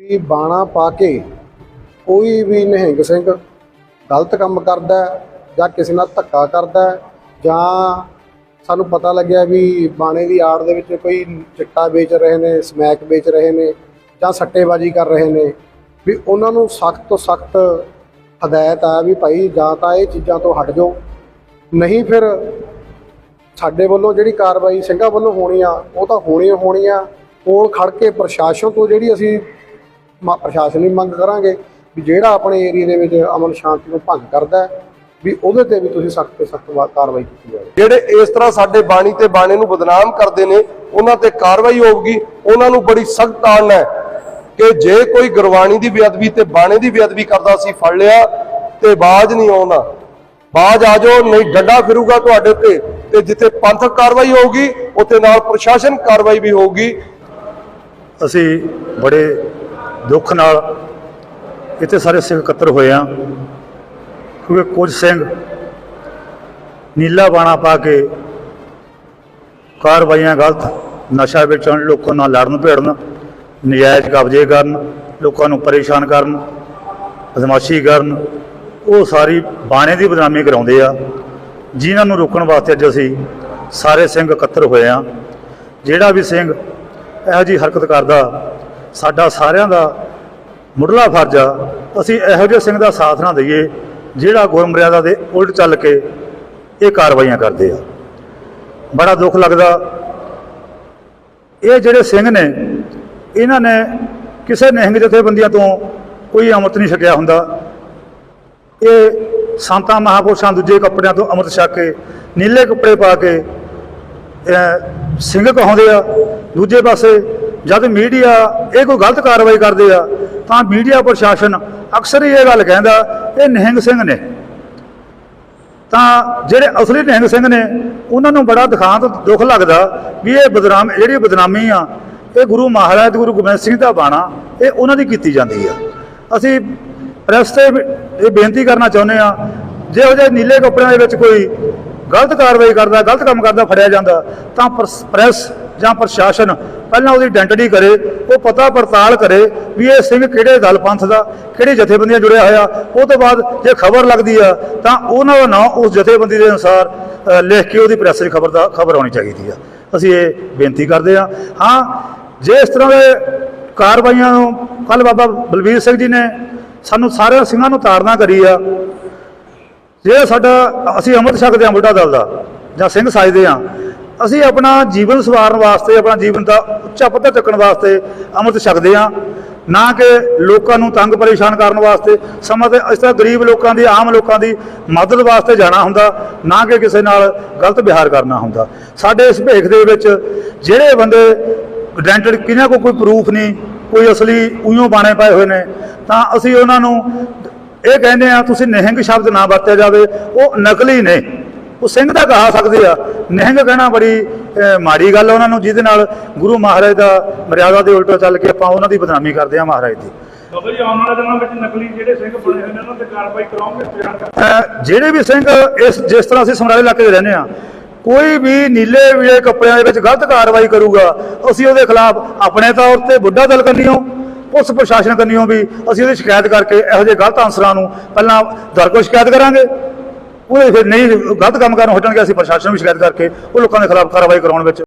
ਵੀ ਬਾਣਾ ਪਾ ਕੇ ਕੋਈ ਵੀ ਨਿਹੰਗ ਸਿੰਘ ਗਲਤ ਕੰਮ ਕਰਦਾ ਜਾਂ ਕਿਸੇ ਨਾਲ ਧੱਕਾ ਕਰਦਾ ਜਾਂ ਸਾਨੂੰ ਪਤਾ ਲੱਗਿਆ ਵੀ ਬਾਣੇ ਦੀ ਆੜ ਦੇ ਵਿੱਚ ਕੋਈ ਚਿੱਟਾ ਵੇਚ ਰਹੇ ਨੇ, ਸਮੈਕ ਵੇਚ ਰਹੇ ਨੇ ਜਾਂ ਸੱਟੇਬਾਜ਼ੀ ਕਰ ਰਹੇ ਨੇ, ਵੀ ਉਹਨਾਂ ਨੂੰ ਸਖਤ ਤੋਂ ਸਖਤ ਹਦਾਇਤ ਆ ਵੀ ਭਾਈ ਜਾਂ ਤਾਂ ਇਹ ਚੀਜ਼ਾਂ ਤੋਂ ਹਟ ਜਾਓ। ਨਹੀਂ ਫਿਰ ਸਾਡੇ ਵੱਲੋਂ ਜਿਹੜੀ ਕਾਰਵਾਈ ਸਿੰਘਾਂ ਵੱਲੋਂ ਹੋਣੀ ਆ, ਉਹ ਤਾਂ ਹੋਣੀ ਹੋਣੀ ਆ। ਕੋਲ ਖੜ ਕੇ ਪ੍ਰਸ਼ਾਸਨ ਤੋਂ ਜਿਹੜੀ ਅਸੀਂ ਮ- ਪ੍ਰਸ਼ਾਸਨੀ ਮੰਗ ਕਰਾਂਗੇ ਵੀ ਜਿਹੜਾ ਆਪਣੇ ਏਰੀਆ ਦੇ ਵਿੱਚ ਅਮਨ ਸ਼ਾਂਤੀ ਨੂੰ ਭੰਗ ਕਰਦਾ ਹੈ, ਵੀ ਉਹਦੇ ਤੇ ਵੀ ਤੁਸੀਂ ਸਖਤ ਤੋਂ ਸਖਤ ਕਾਰਵਾਈ ਕੀਤੀ ਜਾਵੇ। ਜਿਹੜੇ ਇਸ ਤਰ੍ਹਾਂ ਸਾਡੇ ਬਾਣੀ ਤੇ ਬਾਣੇ ਨੂੰ ਬਦਨਾਮ ਕਰਦੇ ਨੇ ਉਹਨਾਂ ਤੇ ਕਾਰਵਾਈ ਹੋਊਗੀ ਉਹਨਾਂ ਨੂੰ ਬੜੀ ਸਖਤ ਤਾੜਨਾ ਹੈ ਕਿ ਜੇ ਕੋਈ ਗੁਰਬਾਣੀ ਦੀ ਬੇਅਦਬੀ ਤੇ ਬਾਣੇ ਦੀ ਬੇਅਦਬੀ ਕਰਦਾ ਸੀ ਫੜ ਲਿਆ ਤੇ ਬਾਜ ਨਹੀਂ ਆਉਂਦਾ। ਬਾਜ ਆ ਜਾਓ ਨਹੀਂ ਡੰਡਾ ਫਿਰੂਗਾ ਤੁਹਾਡੇ ਤੇ ਤੇ ਜਿੱਥੇ ਪੰਥਕ ਕਾਰਵਾਈ ਹੋਊਗੀ ਉੱਥੇ ਨਾਲ ਪ੍ਰਸ਼ਾਸਨ ਕਾਰਵਾਈ ਵੀ ਹੋਊਗੀ। ਅਸੀਂ ਬੜੇ ਦੁੱਖ ਨਾਲ ਇੱਥੇ ਸਾਰੇ ਸਿੰਘ ਇਕੱਤਰ ਹੋਏ ਆ। ਕਿਉਂਕਿ ਕੁਝ ਸਿੰਘ ਨੀਲਾ ਬਾਣਾ ਪਾ ਕੇ ਕਾਰਵਾਈਆਂ ਗਲਤ ਨਸ਼ਾ ਵੇਚਣ, ਲੋਕਾਂ ਨਾਲ ਲੜਨ ਭੇੜਨ, ਨਜਾਇਜ਼ ਕਬਜ਼ੇ ਕਰਨ, ਲੋਕਾਂ ਨੂੰ ਪਰੇਸ਼ਾਨ ਕਰਨ, ਬਦਮਾਸ਼ੀ ਕਰਨ, ਉਹ ਸਾਰੀ ਬਾਣੇ ਦੀ ਬਦਨਾਮੀ ਕਰਾਉਂਦੇ ਆ। ਜਿਨ੍ਹਾਂ ਨੂੰ ਰੋਕਣ ਵਾਸਤੇ ਅੱਜ ਅਸੀਂ ਸਾਰੇ ਸਿੰਘ ਇਕੱਤਰ ਹੋਏ ਆ। ਜਿਹੜਾ ਵੀ ਸਿੰਘ ਇਹੋ ਜਿਹੀ ਹਰਕਤ ਕਰਦਾ ਸਾਡਾ ਸਾਰਿਆਂ ਦਾ ਮੁੱਢਲਾ ਫਰਜ਼ ਆ, ਅਸੀਂ ਇਹੋ ਜਿਹੇ ਸਿੰਘ ਦਾ ਸਾਥ ਨਾ ਦਈਏ, ਜਿਹੜਾ ਗੁਰਮਰਿਆਦਾ ਦੇ ਉਲਟ ਚੱਲ ਕੇ ਇਹ ਕਾਰਵਾਈਆਂ ਕਰਦੇ ਆ। ਬੜਾ ਦੁੱਖ ਲੱਗਦਾ। ਇਹ ਜਿਹੜੇ ਸਿੰਘ ਨੇ, ਇਹਨਾਂ ਨੇ ਕਿਸੇ ਨਿਹੰਗ ਜਥੇਬੰਦੀਆਂ ਤੋਂ ਕੋਈ ਅੰਮ੍ਰਿਤ ਨਹੀਂ ਛਕਿਆ ਹੁੰਦਾ। ਇਹ ਸੰਤਾਂ ਮਹਾਪੁਰਸ਼ਾਂ ਦੂਜੇ ਕੱਪੜਿਆਂ ਤੋਂ ਅੰਮ੍ਰਿਤ ਛਕ ਕੇ, ਨੀਲੇ ਕੱਪੜੇ ਪਾ ਕੇ ਸਿੰਘ ਕਹਾਉਂਦੇ ਆ, ਦੂਜੇ ਪਾਸੇ ਜਦ ਮੀਡੀਆ ਇਹ ਕੋਈ ਗਲਤ ਕਾਰਵਾਈ ਕਰਦੇ ਆ, ਤਾਂ ਮੀਡੀਆ ਪ੍ਰਸ਼ਾਸਨ ਅਕਸਰ ਹੀ ਇਹ ਗੱਲ ਕਹਿੰਦਾ, ਇਹ ਨਿਹੰਗ ਸਿੰਘ ਨੇ। ਤਾਂ ਜਿਹੜੇ ਅਸਲੀ ਨਿਹੰਗ ਸਿੰਘ ਨੇ, ਉਹਨਾਂ ਨੂੰ ਬੜਾ ਦਿਖਾਂਤ ਦੁੱਖ ਲੱਗਦਾ ਵੀ ਇਹ ਬਦਨਾਮ, ਜਿਹੜੀ ਬਦਨਾਮੀ ਆ, ਇਹ ਗੁਰੂ ਮਹਾਰਾਜ, ਗੁਰੂ ਗੋਬਿੰਦ ਸਿੰਘ ਦਾ ਬਾਣਾ, ਇਹ ਉਹਨਾਂ ਦੀ ਕੀਤੀ ਜਾਂਦੀ ਆ। ਅਸੀਂ ਪ੍ਰੈਸ ਤੇ ਇਹ ਬੇਨਤੀ ਕਰਨਾ ਚਾਹੁੰਦੇ ਆ, ਜਿਹੋ ਜਿਹੇ ਨੀਲੇ ਕੱਪੜਿਆਂ ਦੇ ਵਿੱਚ ਕੋਈ ਗਲਤ ਕਾਰਵਾਈ ਕਰਦਾ, ਗਲਤ ਕੰਮ ਕਰਦਾ, ਫੜਿਆ ਜਾਂਦਾ, ਤਾਂ ਪ੍ਰਸ- ਪ੍ਰੈਸ ਜਾਂ ਪ੍ਰਸ਼ਾਸਨ ਪਹਿਲਾਂ ਉਹਦੀ ਆਇਡੈਂਟੀਟੀ ਕਰੇ, ਉਹ ਪਤਾ ਪੜਤਾਲ ਕਰੇ ਵੀ ਇਹ ਸਿੰਘ ਕਿਹੜੇ ਦਲ ਪੰਥ ਦਾ, ਕਿਹੜੀ ਜਥੇਬੰਦੀਆਂ ਜੁੜਿਆ ਹੋਇਆ। ਉਹ ਤੋਂ ਬਾਅਦ ਜੇ ਖਬਰ ਲੱਗਦੀ ਆ, ਤਾਂ ਉਹਨਾਂ ਦਾ ਨਾਂ ਉਸ ਜਥੇਬੰਦੀ ਦੇ ਅਨੁਸਾਰ ਲਿਖ ਕੇ ਉਹਦੀ ਪ੍ਰੈਸ 'ਚ ਖਬਰ ਦਾ, ਖਬਰ ਆਉਣੀ ਚਾਹੀਦੀ ਆ। ਅਸੀਂ ਇਹ ਬੇਨਤੀ ਕਰਦੇ ਆ ਹਾਂ, ਜੇ ਇਸ ਤਰ੍ਹਾਂ ਦੇ ਕਾਰਵਾਈਆਂ ਨੂੰ ਕੱਲ ਬਾਬਾ ਬਲਬੀਰ ਸਿੰਘ ਜੀ ਨੇ ਸਾਨੂੰ ਸਾਰੇ ਸਿੰਘਾਂ ਨੂੰ ਤਾੜਨਾ ਕਰੀ ਆ। ਜੇ ਸਾਡਾ, ਅਸੀਂ ਅੰਮ੍ਰਿਤ ਛਕਦੇ ਹਾਂ ਬੁੱਢਾ ਦਲ ਦਾ ਜਾਂ ਸਿੰਘ ਸਾਜਦੇ ਹਾਂ ਅਸੀਂ ਆਪਣਾ ਜੀਵਨ ਸਵਾਰਨ ਵਾਸਤੇ, ਆਪਣਾ ਜੀਵਨ ਦਾ ਉੱਚਾ ਪੱਧਰ ਚੱਕਣ ਵਾਸਤੇ ਅੰਮ੍ਰਿਤ ਛਕਦੇ ਹਾਂ। ਨਾ ਕਿ ਲੋਕਾਂ ਨੂੰ ਤੰਗ ਪਰੇਸ਼ਾਨ ਕਰਨ ਵਾਸਤੇ। ਸਮਾਂ ਤੇ ਇਸ ਤਰ੍ਹਾਂ ਗਰੀਬ ਲੋਕਾਂ ਦੀ, ਆਮ ਲੋਕਾਂ ਦੀ ਮਦਦ ਵਾਸਤੇ ਜਾਣਾ ਹੁੰਦਾ, ਨਾ ਕਿ ਕਿਸੇ ਨਾਲ ਗਲਤ ਵਿਹਾਰ ਕਰਨਾ ਹੁੰਦਾ। ਸਾਡੇ ਇਸ ਭੇਖ ਦੇ ਵਿੱਚ ਜਿਹੜੇ ਬੰਦੇ ਆਇਡੈਂਟੀਟੀ ਕਿਹਨਾਂ ਕੋਲ ਕੋਈ ਪ੍ਰੂਫ ਨਹੀਂ, ਕੋਈ ਅਸਲੀ ਉਈਓ ਬਾਣੇ ਪਾਏ ਹੋਏ ਨੇ, ਤਾਂ ਅਸੀਂ ਉਹਨਾਂ ਨੂੰ ਇਹ ਕਹਿੰਦੇ ਆ ਤੁਸੀਂ ਨਿਹੰਗ ਸ਼ਬਦ ਨਾ ਵਰਤਿਆ ਜਾਵੇ, ਉਹ ਨਕਲੀ ਨੇ। ਉਹ ਸਿੰਘ ਦਾ ਕਹਾ ਸਕਦੇ ਆ। ਨਿਹੰਗ ਕਹਿਣਾ ਬੜੀ ਮਾੜੀ ਗੱਲ ਉਹਨਾਂ ਨੂੰ ਜਿਹਦੇ ਨਾਲ ਗੁਰੂ ਮਹਾਰਾਜ ਦਾ ਮਰਿਆਦਾ ਦੇ ਉਲਟਾ ਚੱਲ ਕੇ ਆਪਾਂ ਉਹਨਾਂ ਦੀ ਬਦਨਾਮੀ ਕਰਦੇ ਆ ਮਹਾਰਾਜ ਦੀ। ਬਾਬਾ ਜੀ ਆਉਣ ਵਾਲੇ ਦਿਨਾਂ ਵਿੱਚ ਨਕਲੀ ਜਿਹੜੇ ਸਿੰਘ ਬਣੇ ਹੋਏ ਨੇ ਉਹਨਾਂ ਤੇ ਕਾਰਵਾਈ ਕਰਾਉਂਗੇ ਤਿਆਰ ਕਰ ਅਹ, ਜਿਹੜੇ ਵੀ ਸਿੰਘ ਇਸ ਜਿਸ ਤਰ੍ਹਾਂ ਅਸੀਂ ਸਮਰਾਲੇ ਇਲਾਕੇ 'ਚ ਰਹਿੰਦੇ ਆ ਕੋਈ ਵੀ ਨੀਲੇ ਵੀਲੇ ਕੱਪੜਿਆਂ ਦੇ ਵਿੱਚ ਗਲਤ ਕਾਰਵਾਈ ਕਰੂਗਾ ਅਸੀਂ ਉਹਦੇ ਖਿਲਾਫ ਆਪਣੇ ਤੌਰ ਤੇ ਬੁੱਢਾ ਦਲ ਕਰਨੀਓ ਪੁਲਿਸ ਪ੍ਰਸ਼ਾਸਨ ਕਰਨੀਓ ਵੀ ਅਸੀਂ ਉਹਦੀ ਸ਼ਿਕਾਇਤ ਕਰਕੇ ਇਹੋ ਜਿਹੇ ਗਲਤ ਅਨਸਰਾਂ ਨੂੰ ਪਹਿਲਾਂ ਦਰਗੋ ਸ਼ਿਕਾਇਤ ਕਰਾਂਗੇ। ਉਹ ਫਿਰ ਨਹੀਂ ਗਲਤ ਕੰਮ ਕਰਨ ਹੋ ਜਾਣਗੇ ਅਸੀਂ ਪ੍ਰਸ਼ਾਸਨ ਨੂੰ ਵੀ ਸ਼ਿਕਾਇਤ ਕਰਕੇ, ਉਹ ਲੋਕਾਂ ਦੇ ਖਿਲਾਫ ਕਾਰਵਾਈ ਕਰਾਉਣ ਵਿੱਚ।